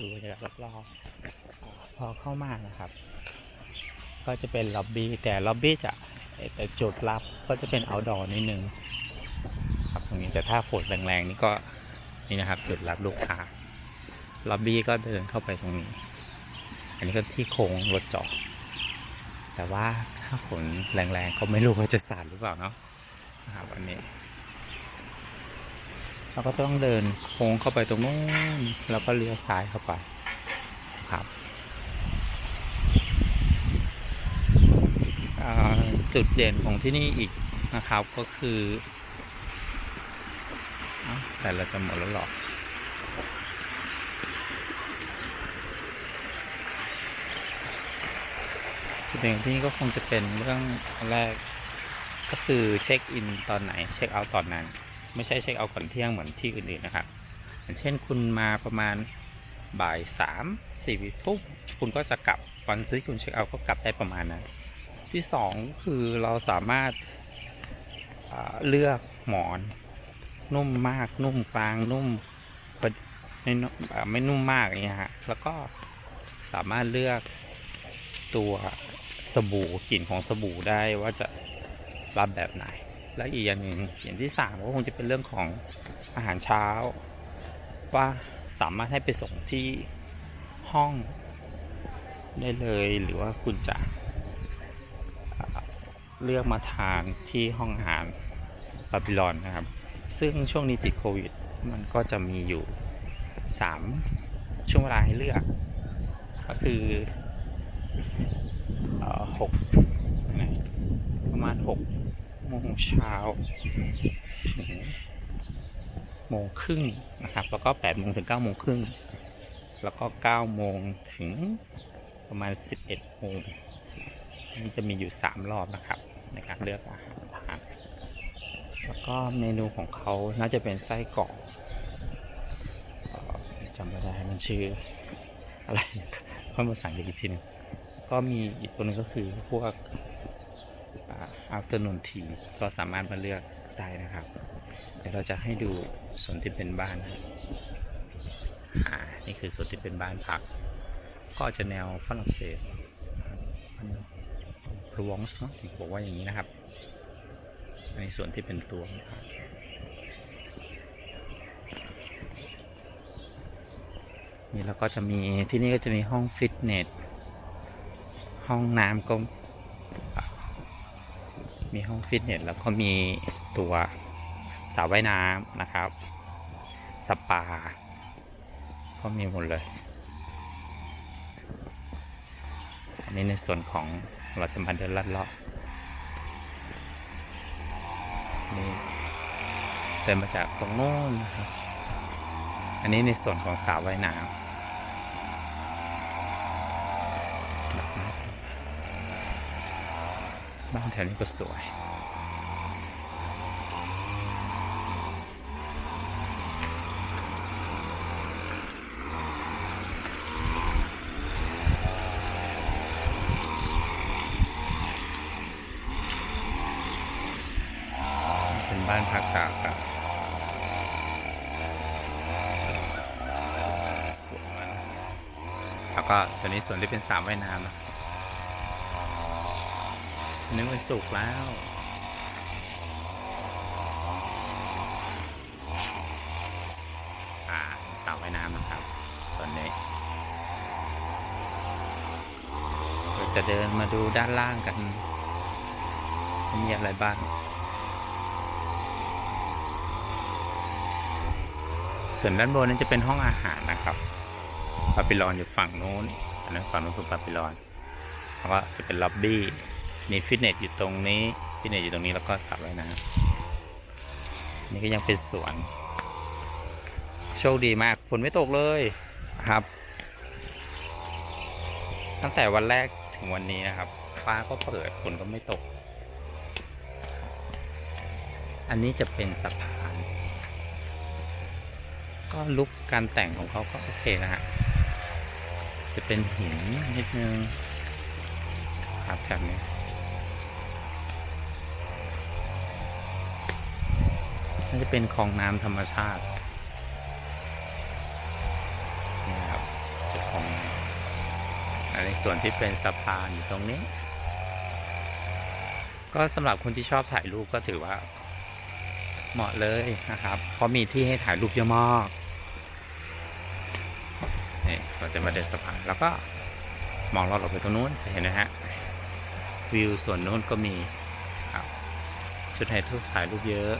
ดูบรรยากาศรอบๆพอเข้ามานะครับ ก็จะเป็นล็อบบี้แต่ล็อบบี้จะแต่จุดรับก็จะเป็นเอาดอนิดนึงครับตรงนี้แต่ถ้าฝนแรงๆนี่ก็นี่นะครับ จุดรับลูกค้าล็อบบี้ก็เดินเข้าไปตรงนี้ อันนี้ก็ที่โค้งรถจอดแต่ว่าถ้าฝนแรงๆก็ไม่รู้ว่าจะสาดหรือเปล่าเนาะนะครับวันนี้ เราก็ต้องเดินโค้งเข้าไปตรงนู้นแล้วก็เลี้ยวซ้ายเข้าไปครับจุดเด่นของที่นี่อีกนะครับก็คือแต่เราจะหมดแล้วหรอจุดเด่นของที่นี่ก็คงจะเป็นเรื่องแรกก็คือเช็คอินตอนไหน เช็คเอาท์ตอนนั้น ไม่ใช่เช็คเอาก่อนเที่ยงเหมือนที่อื่นๆนะครับอย่างเช่นคุณมาประมาณบ่ายสามสี่ทุ่มคุณก็จะกลับวันที่คุณเช็คเอาก็กลับได้ประมาณนั้นที่สองคือเราสามารถเลือกหมอน นุ่มมากนุ่มกลางนุ่มไม่นุ่มไม่นุ่มมากอย่างเงี้ยฮะแล้วก็สามารถเลือกตัวสบู่กลิ่นของสบู่ได้ว่าจะรับแบบไหน และอีกอย่างหนึ่งอย่างที่สามก็คงจะเป็นเรื่องของอาหารเช้า ว่าสามารถให้ไปส่งที่ห้องได้เลยหรือว่าคุณจะเลือกมาทานที่ห้องอาหารบาบิลอนนะครับ ซึ่งช่วงนี้ติดโควิด มันก็จะมีอยู่ 3 ช่วงเวลาให้เลือก ก็คือหกประมาณ6 โมงเช้าถึงโมงครึ่งนะครับ แล้วก็8โมงถึง9โมงครึ่ง แล้วก็9โมงถึงประมาณ11โมงนี่จะมีอยู่3รอบนะครับ ในการเลือกอาหารทานแล้วก็เมนูของเขาน่าจะเป็นไส้กรอกจำไม่ได้มันชื่ออะไรค่อยมาสั่งอีกทีนึงก็มีอีกตัวหนึงก็คือพวก อัฟเตอร์นูนทีก็สามารถมาเลือกได้นะครับ เดี๋ยวเราจะให้ดูส่วนที่เป็นบ้านนะอ่านี่คือส่วนที่เป็นบ้านพัก ก็จะแนวฝรั่งเศสพรวงส์เนาะบอกว่าอย่างนี้นะครับ ในส่วนที่เป็นตัวนะครับนี่แล้วก็จะมีที่นี่ก็จะมีห้องฟิตเนส ห้องน้ำก็ มีห้องฟิตเนสแล้วก็มีตัวสระว่ายน้ำนะครับ สปา ก็มีหมดเลย อันนี้ในส่วนของเราจะมาเดินลัดเลาะนี่เดินมาจากตรงโน้นนะครับ อันนี้ในส่วนของสระว่ายน้ำ บ้านแถวนี้ก็สวยเป็นบ้านพักตากครับสวยมากแล้วก็ตัวนี้ส่วนที่เป็นสระว่ายน้ำนะ นนี้มันสุกแล้วอ่าสระว่ายน้ำนะครับ ส่วนนี้เราจะเดินมาดูด้านล่างกัน มีอะไรบ้าง ส่วนด้านบนนั้นจะเป็นห้องอาหารนะครับปาปิลอนอยู่ฝั่งนู้นอันนั้นฝั่งนู้นคือปาปิลอนแล้วก็จะเป็นล็อบบี้ มีฟิตเนสอยู่ตรงนี้ฟิตเนสอยู่ตรงนี้แล้วก็สระว่ายน้ำนี่ก็ยังเป็นสวน โชคดีมากฝนไม่ตกเลยครับ ตั้งแต่วันแรกถึงวันนี้นะครับ ฟ้าก็เปิดฝนก็ไม่ตก อันนี้จะเป็นสะพาน ก็ลุกการแต่งของเขาก็โอเคนะฮะจะเป็นหินนิดนึงครับแถบนี้ น่าจะเป็นคลองน้ำธรรมชาตินี่นะครับในส่วนที่เป็นสะพานอยู่ตรงนี้ ก็สำหรับคนที่ชอบถ่ายรูปก็ถือว่า เหมาะเลยนะครับ เพราะมีที่ให้ถ่ายรูปเยอะมากนี่เราจะมาเดินสะพานแล้วก็มองลอดออกไปตรงนู้นจะเห็นนะฮะวิวส่วนนู้นก็มีครับจุดถ่ายรูปถ่ายรูปเยอะ